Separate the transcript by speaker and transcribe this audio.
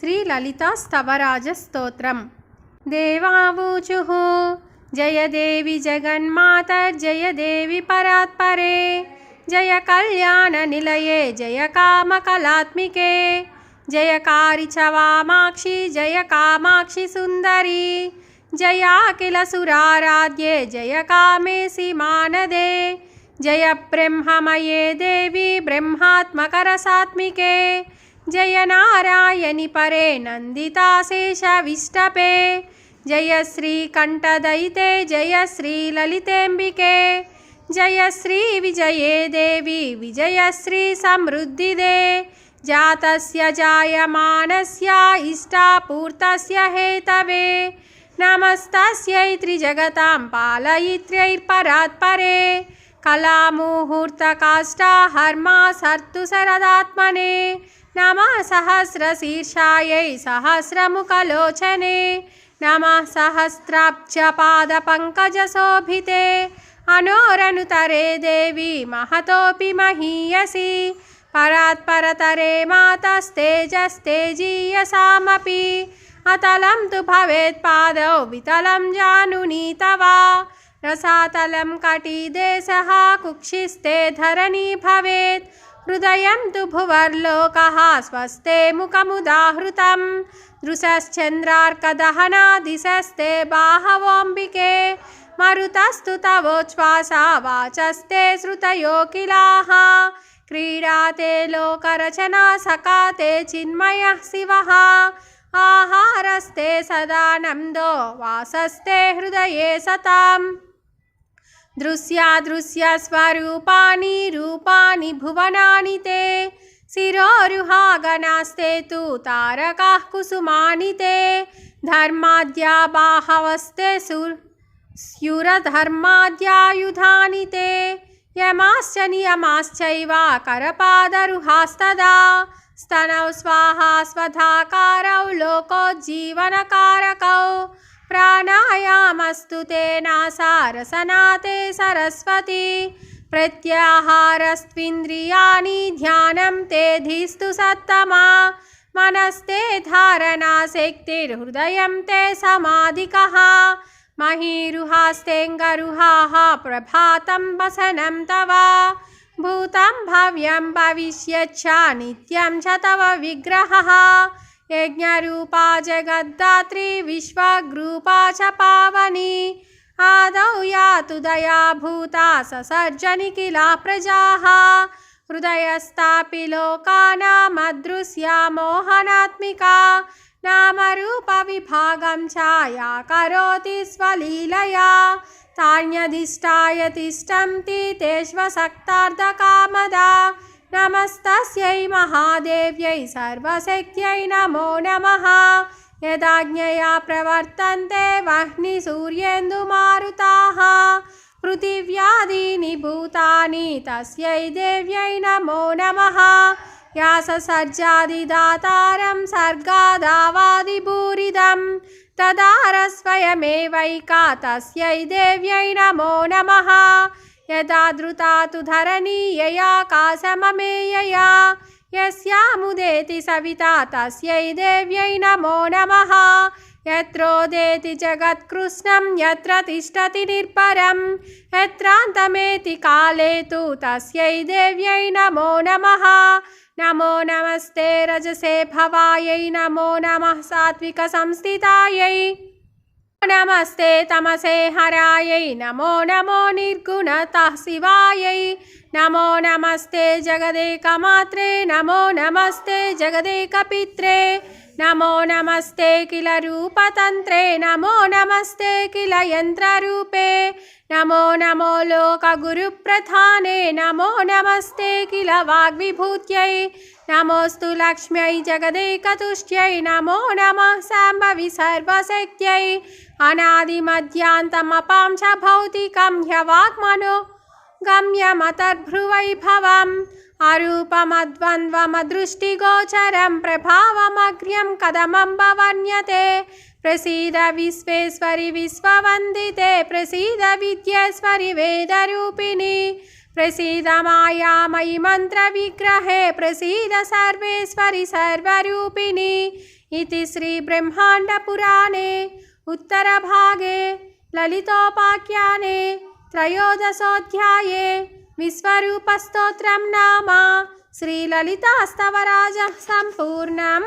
Speaker 1: श्रीललितास्तवराजस्तोत्रम्। देवावूचुः। जय देवि जगन्मातर्जय देवि परात्परे। जय कल्याणनिलये जय कामकलात्मिके जयकारि च वामाक्षि जय कामाक्षि सुन्दरी। जयाखिलसुराराध्ये जय कामेसि मानदे। जय ब्रह्ममये देवी ब्रह्मात्मकरसात्मिके జయనారాయణి పరే నందితాశేషవిష్టపే. జయశ్రీకంఠదయితే జయశ్రీలలితేంబికే జయశ్రీ విజయే దేవి విజయశ్రీ సమృద్ధిదే. జాతస్య జాయమానస్య ఇష్టాపూర్తస్య హేతవే. నమస్తస్యై త్రిజగతాం పాలయిత్రైర్పరాత్పరే కళాముహూర్తకాష్టా హర్మా సర్తు సరదాత్మనే सर्तु शरदात्मने नमः सहस्रशीर्षायै सहस्रमुखलोचने नमः सहस्राब्जपादपङ्कजशोभिते अनोरनुतरे देवी महतोऽपि महीयसि परात्परतरे मातस्तेजस्तेजीयसामपि अतलं तु भवेत् पादौ वितलं जानुनी तव रसातलं హృదయం తు భువర్లోక స్వస్తే ముఖముదాహృతం దృశ్చంద్రార్కదహనాదిశస్తే బాహవోంబికే మరుతస్తు తవోచ్ఛ్వాస వాచస్తే శ్రుతయో కిలాహ క్రీడాతే లోకరచనా సకాతే చిన్మయ శివ ఆహారస్తే సదానందో వాసస్తే హృదయే సతాం दृश्यादृश्यस्वरूपाणि रूपाणि भुवनानि ते शिरोरुहागणास्ते तु तारकाः कुसुमानि ते धर्माद्या बाहवस्ते सुर स्युरधर्माद्यायुधानि ते यमाश्च नियमाश्चैव करपादरुहास्तदा स्तनौ स्वाहा स्वधाकारौ लोकोज्जीवनकारकौ प्राणायामस्तु ప్రాణాయామస్తు తే నాసారసనాతే సరస్వతి. ప్రత్యాహారస్వింద్రియాణి ధ్యానం తే ధీస్తు సత్తమా. మనస్తే ధారణా శక్తిర్హృదయం తే సమాధిక. మహీరుహాస్తేంగరుహాహ ప్రభాతం వసనం తవ. భూతం భవ్యం భవిష్యచ్చ నిత్యం చ తవ విగ్రహ. యజ్ఞరూపా జగద్దాత్రి విశ్వగ్రూపా చ పావని. ఆదౌ యాతు దయాభూతా ససర్జనికిలా ప్రజా హృదయస్థాపి లోకానామదృశ్యా మోహనాత్మికా. నామరూపవిభాగం ఛాయా కరోతి స్వలీలయా. తాన్యధిష్టాయ తిష్టంతి తేష్వసక్తార్థకామదా नमस्तस्यै महादेव्यै सर्वशक्त्यै नमो नमः यदाज्ञया प्रवर्तन्ते वह्निसूर्येन्दुमारुताः पृथिव्यादीनि भूतानि तस्यै देव्यै नमो नमः या ससर्जादिदातारं सर्गादावादिभूरिदं तदारस्वयमेवैका तस्यै देव्यै नमो नमः यदा धृता तु धरणी ययाकाशममेयया यस्यामुदेति सविता तस्यै देव्यै नमो नमः। यत्रोदेति जगत्कृष्णं यत्र तिष्ठति निर्भरं यत्रान्तमेति काले तु तस्यै देव्यै नमो नमः। नमो नमस्ते रजसे भवायै नमो नमः सात्विकसंस्थितायै నమస్తే తమసే హరాయై నమో నమో నిర్గుణత శివాయై नमो नमस्ते जगदेकमात्रे नमो नमस्ते जगदेकपित्रे नमो नमस्ते किल रूपतन्त्रे नमो नमस्ते किल यन्त्ररूपे नमो नमो लोकगुरुप्रधाने नमो नमस्ते किल वाग्विभूत्यै नमोऽस्तु लक्ष्म्यै जगदेकतुष्ट्यै नमो नमः साम्भवि सर्वशक्त्यै अनादिमध्यान्तमपां च भौतिकं ह्यवाग्मनो गम्यमतर्भ्रुवैभवम् अरूपमद्वन्द्वमदृष्टिगोचरं प्रभावमग्र्यं कदमम्ब वर्ण्यते प्रसीद विश्वेश्वरि विश्ववन्दिते प्रसीद विद्येश्वरि वेदरूपिणि। प्रसीद मायामयि मन्त्रविग्रहे प्रसीद सर्वेश्वरि सर्वरूपिणि। इति श्रीब्रह्माण्डपुराणे उत्तरभागे ललितोपाख्याने त्रयोदशोऽध्याये विश्वरूपस्तोत्रं नाम श्रीललितास्तवराजः सम्पूर्णम्